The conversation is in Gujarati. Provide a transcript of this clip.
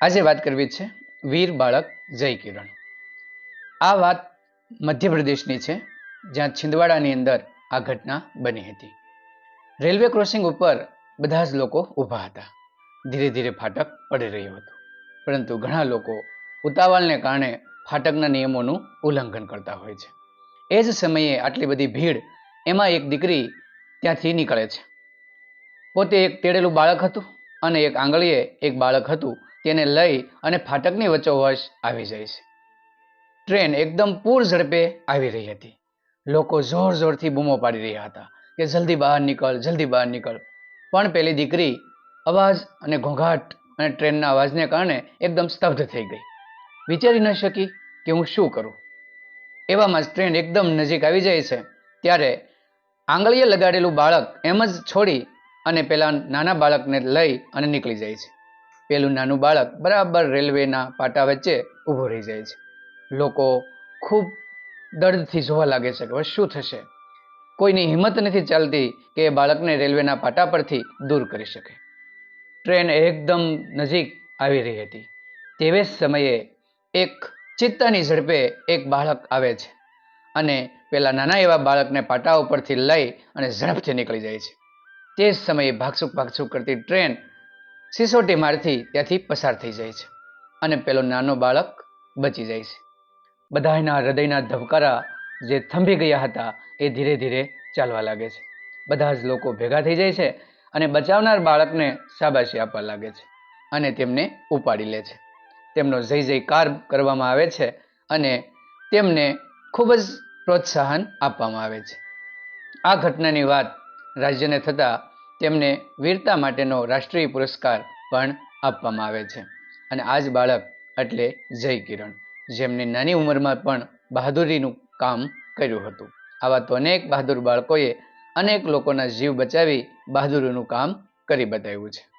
આજે વાત કરવી છે વીર બાળક જય કિરણ. આ વાત મધ્યપ્રદેશની છે, જ્યાં છિંદવાડાની અંદર આ ઘટના બની હતી. રેલવે ક્રોસિંગ ઉપર બધા જ લોકો ઊભા હતા. ધીરે ધીરે ફાટક પડી રહ્યું હતું. પરંતુ ઘણા લોકો ઉતાવળને કારણે ફાટકના નિયમોનું ઉલ્લંઘન કરતા હોય છે. એ જ સમયે આટલી બધી ભીડ એમાં એક દીકરી ત્યાંથી નીકળે છે. પોતે એક તેડેલું બાળક હતું. અને એક આંગળીએ એક બાળક હતું, તેને લઈ અને ફાટકની વચ્ચોવચ આવી જાય છે. ટ્રેન એકદમ પૂર ઝડપે આવી રહી હતી. લોકો જોર જોરથી બૂમો પાડી રહ્યા હતા કે, જલ્દી બહાર નીકળ, જલ્દી બહાર નીકળ. પણ પેલી દીકરી અવાજ અને ઘોંઘાટ અને ટ્રેનના અવાજને કારણે એકદમ સ્તબ્ધ થઈ ગઈ. વિચારી ન શકી કે હું શું કરું. એવામાં જ ટ્રેન એકદમ નજીક આવી જાય છે, ત્યારે આંગળીએ લગાડેલું બાળક એમ જ છોડી અને પેલા નાના બાળકને લઈ અને નીકળી જાય છે. પેલું નાનું બાળક બરાબર રેલવેના પાટા વચ્ચે ઊભો રહી જાય છે. લોકો ખૂબ દર્દથી જોવા લાગે છે કે શું થશે? કોઈની હિંમત નથી ચાલતી કે એ બાળકને રેલવેના પાટા પરથી દૂર કરી શકે. ટ્રેન એકદમ નજીક આવી રહી હતી. તેવે જ સમયે એક ચિત્તાની ઝડપે એક બાળક આવે છે અને પેલા નાના એવા બાળકને પાટા ઉપરથી લઈ અને ઝડપથી નીકળી જાય છે. તે જ સમયે ભાગસુક ભાગસુક કરતી ટ્રેન સિસોટી મારથી ત્યાંથી પસાર થઈ જાય છે અને પેલો નાનો બાળક બચી જાય છે. બધાના હૃદયના ધબકારા જે થંભી ગયા હતા એ ધીરે ધીરે ચાલવા લાગે છે. બધા જ લોકો ભેગા થઈ જાય છે અને બચાવનાર બાળકને શાબાશી આપવા લાગે છે અને તેમને ઉપાડી લે છે. તેમનો જય જયકાર કરવામાં આવે છે અને તેમને ખૂબ જ પ્રોત્સાહન આપવામાં આવે છે. આ ઘટનાની વાત રાજ્યને થતાં તેમને વીરતા માટેનો રાષ્ટ્રીય પુરસ્કાર પણ આપવામાં આવે છે. અને આ જ બાળક એટલે જય કિરણ જેમની નાની ઉંમરમાં પણ બહાદુરીનું કામ કર્યું હતું. આવા તો અનેક બહાદુર બાળકોએ અનેક લોકોના જીવ બચાવી બહાદુરીનું કામ કરી બતાવ્યું છે.